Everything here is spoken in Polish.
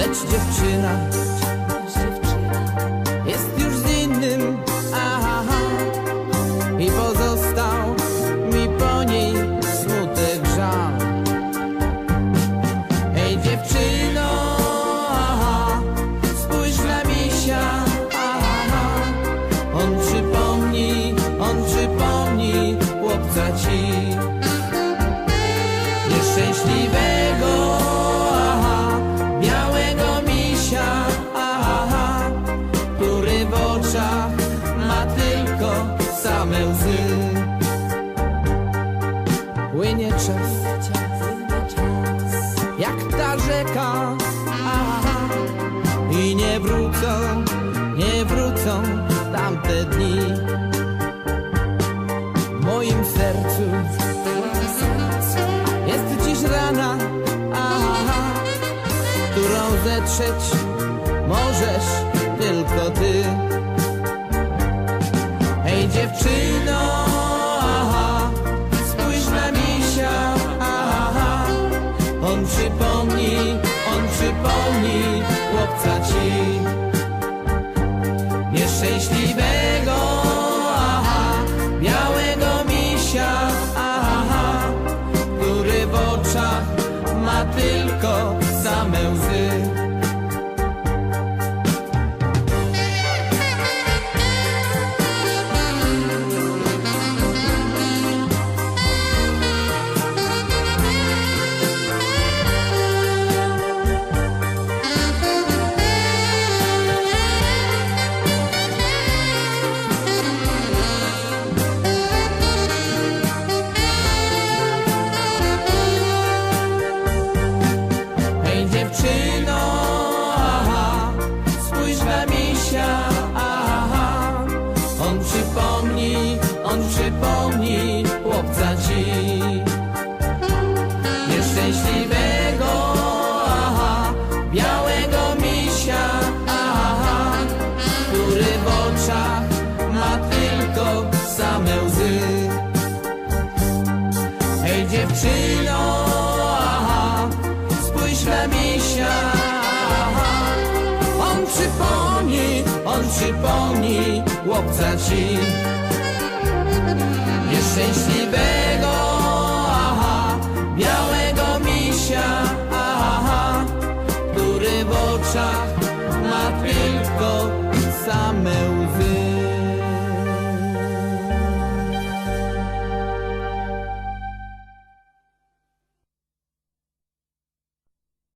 Lecz dziewczyna, Lecz dziewczyna jest już z innym, aha, i pozostał mi po niej smutek żal. Ej dziewczyno, aha, spójrz na misia, aha, on przypomni, on przypomni chłopca ci. jak ta rzeka. Aha. I nie wrócą, nie wrócą tamte dni. W moim sercu jest dziś rana, aha, którą zetrzeć może. On przypomni, on przypomni chłopca ci. Nieszczęśliwego, aha, białego misia, aha, który w oczach ma tylko same łzy. Hej dziewczyno, aha, spójrz na misia aha. On przypomni, on przypomni chłopca ci. Nieszczęśliwego, aha, białego misia, aha Który w oczach ma tylko same łzy